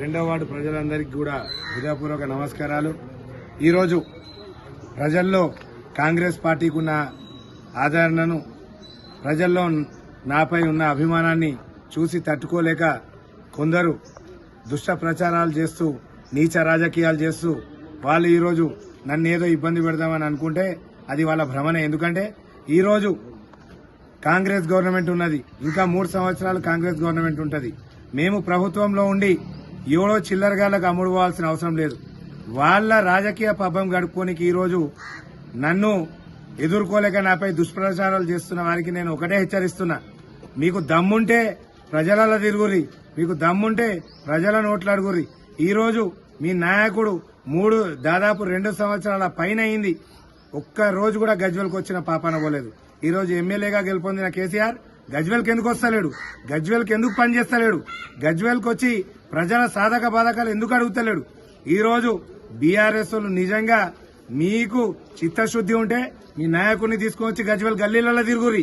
రెండవ వార్డు ప్రజలందరికీ కూడా హృదయపూర్వక నమస్కారాలు. ఈరోజు ప్రజల్లో కాంగ్రెస్ పార్టీకి ఉన్న ఆదరణను ప్రజల్లో నాపై ఉన్న అభిమానాన్ని చూసి తట్టుకోలేక కొందరు దుష్ట ప్రచారాలు చేస్తూ నీచ రాజకీయాలు చేస్తూ వాళ్ళు ఈరోజు నన్ను ఏదో ఇబ్బంది పెడదామని అనుకుంటే అది వాళ్ళ భ్రమనే. ఎందుకంటే ఈరోజు కాంగ్రెస్ గవర్నమెంట్ ఉన్నది. ఇంకా మూడు సంవత్సరాలు కాంగ్రెస్ గవర్నమెంట్ ఉంటుంది. మేము ప్రభుత్వంలో ఉండి ఎవడో చిల్లరగాళ్ళకు అమ్ముడు పోవాల్సిన అవసరం లేదు. వాళ్ళ రాజకీయ పబ్బం గడుపుకోనికి ఈరోజు నన్ను ఎదుర్కోలేక నాపై దుష్ప్రచారాలు చేస్తున్న వారికి నేను ఒకటే హెచ్చరిస్తున్నా. మీకు దమ్ముంటే ప్రజలలో తిరుగురి మీకు దమ్ముంటే ప్రజల నోట్లు అడుగురి ఈరోజు మీ నాయకుడు మూడు దాదాపు రెండు సంవత్సరాల పైన అయింది. ఒక్క రోజు కూడా గజ్వెల్కి వచ్చిన పాపాన పోలేదు. ఈ రోజు ఎమ్మెల్యేగా గెలుపొందిన కేసీఆర్ గజ్వేల్కి ఎందుకు వస్తలేడు? గజ్వెల్కి ఎందుకు పనిచేస్తలేడు గజ్వేల్కి వచ్చి ప్రజల సాధక బాధకాలు ఎందుకు అడుగుతలేడు? ఈరోజు బీఆర్ఎస్ నిజంగా మీకు చిత్తశుద్ధి ఉంటే మీ నాయకుడిని తీసుకొచ్చి గజ్వెల్ గల్లీలలో తిరుగురి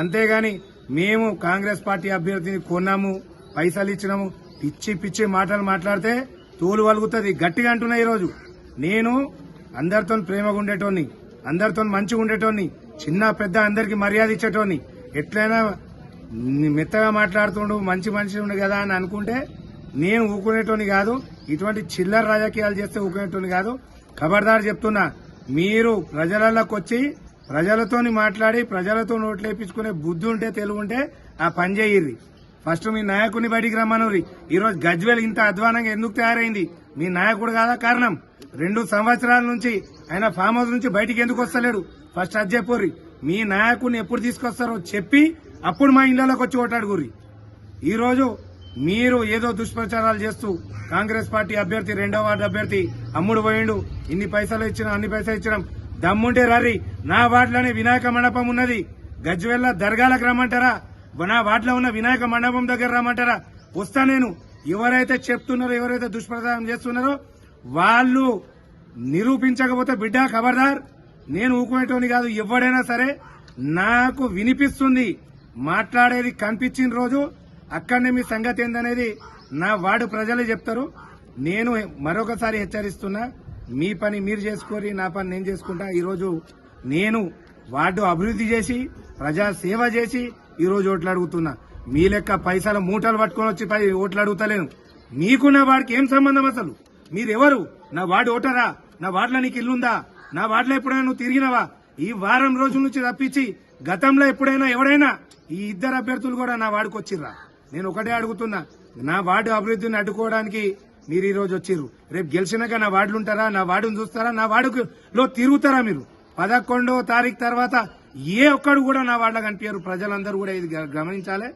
అంతేగాని మేము కాంగ్రెస్ పార్టీ అభ్యర్థిని కొన్నాము పైసలు ఇచ్చినాము పిచ్చి పిచ్చి మాటలు మాట్లాడితే తోలు వలుగుతుంది. గట్టిగా అంటున్నా ఈరోజు నేను అందరితో ప్రేమగా ఉండేటోని అందరితో మంచిగా ఉండేటోని చిన్న పెద్ద అందరికి మర్యాద ఇచ్చేటోని ఎట్లయినా మెత్తగా మాట్లాడుతుండు మంచి మనిషి ఉండు కదా అని అనుకుంటే నేను ఊకునేటోని కాదు ఇటువంటి చిల్లర రాజకీయాలు చేస్తే ఊకునేటోని కాదు. ఖబర్దారు చెప్తున్నా మీరు ప్రజలలోకి వచ్చి ప్రజలతోని మాట్లాడి ప్రజలతో నోట్లేపించుకునే బుద్ధి ఉంటే తెలుగు ఉంటే ఆ పని చేయర్రి. ఫస్ట్ మీ నాయకుడిని బయటికి రమ్మనురి ఈరోజు గజ్వేల్ ఇంత అధ్వానంగా ఎందుకు తయారైంది? మీ నాయకుడు కాదా కారణం? రెండు సంవత్సరాల నుంచి ఆయన ఫామ్ హౌస్ నుంచి బయటికి ఎందుకు వస్తలేడు? ఫస్ట్ అది మీ నాయకుడిని ఎప్పుడు తీసుకొస్తారో చెప్పి అప్పుడు మా ఇళ్ళలోకి వచ్చి ఓటాడుగుర్రి గురి ఈరోజు మీరు ఏదో దుష్ప్రచారాలు చేస్తూ కాంగ్రెస్ పార్టీ అభ్యర్థి రెండో వార్డు అభ్యర్థి అమ్ముడు పోయిండు. ఇన్ని పైసలు ఇచ్చినాం అన్ని పైసలు ఇచ్చినాం దమ్ముంటే రర్రి. నా వార్డులోనే వినాయక మండపం ఉన్నది. గజ్వెల్ల దర్గాలకు రమ్మంటారా? నా వార్డులో ఉన్న వినాయక మండపం దగ్గర రమ్మంటారా? వస్తా నేను. ఎవరైతే చెప్తున్నారో ఎవరైతే దుష్ప్రచారం చేస్తున్నారో వాళ్ళు నిరూపించకపోతే బిడ్డ ఖబర్దార్ నేను ఊకునేటోని కాదు ఎవడైనా సరే నాకు వినిపిస్తుంది మాట్లాడేది కనిపించిన రోజు అక్కడనే మీ సంగతి ఏందనేది నా వార్డు ప్రజలే చెప్తారు. నేను మరొకసారి హెచ్చరిస్తున్నా మీ పని మీరు చేసుకోరి నా పని నేను చేసుకుంటా. ఈరోజు నేను వార్డు అభివృద్ధి చేసి ప్రజా సేవ చేసి ఈరోజు ఓట్లు అడుగుతున్నా. మీ లెక్క పైసల మూటలు పట్టుకొని వచ్చి ఓట్లు అడుగుతలేను. మీకు నా వాడికి ఏం సంబంధం అసలు? మీరెవరు? నా వార్డు ఓటరా? నా వార్డులో నీకు ఇల్లుందా? నా వార్డులో ఎప్పుడైనా నువ్వు తిరిగినవా? ఈ వారం రోజుల నుంచి తప్పించి గతంలో ఎప్పుడైనా ఎవడైనా ఈ ఇద్దరు అభ్యర్థులు కూడా నా వార్డుకు వచ్చిర్రా? నేను ఒకటే అడుగుతున్నా. నా వార్డు అభివృద్ధిని అడ్డుకోవడానికి మీరు ఈ రోజు వచ్చిర్రు. రేపు గెలిచినాక నా వార్డులు ఉంటారా నా వార్డును చూస్తారా? నా వార్డులో తిరుగుతారా మీరు? పదకొండో తారీఖు తర్వాత ఏ ఒక్కడు కూడా నా వార్డులో కనిపించారు. ప్రజలందరూ కూడా ఇది గ- గమనించాలి.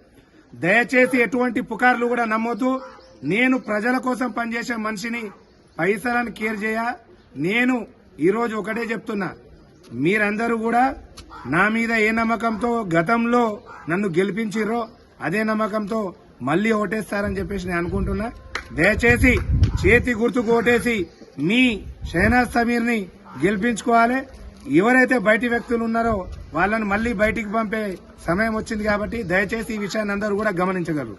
దయచేసి ఎటువంటి పుకార్లు కూడా నమ్మొద్దు. నేను ప్రజల కోసం పనిచేసే మనిషిని పైసలను కేర్ చేయ. నేను ఈరోజు ఒకటే చెప్తున్నా. మీరందరూ కూడా నా మీద ఏ నమ్మకంతో గతంలో నన్ను గెలిపించిర్రో అదే నమ్మకంతో మళ్ళీ ఓటేస్తారని చెప్పేసి నేను అనుకుంటున్నా. దయచేసి చేతి గుర్తుకు ఓటేసి మీ షహనాజ్ సమీర్ని గెలిపించుకోవాలి. ఎవరైతే బయటి వ్యక్తులు ఉన్నారో వాళ్ళని మళ్ళీ బయటికి పంపే సమయం వచ్చింది కాబట్టి దయచేసి ఈ విషయాన్ని అందరూ కూడా గమనించగలరు.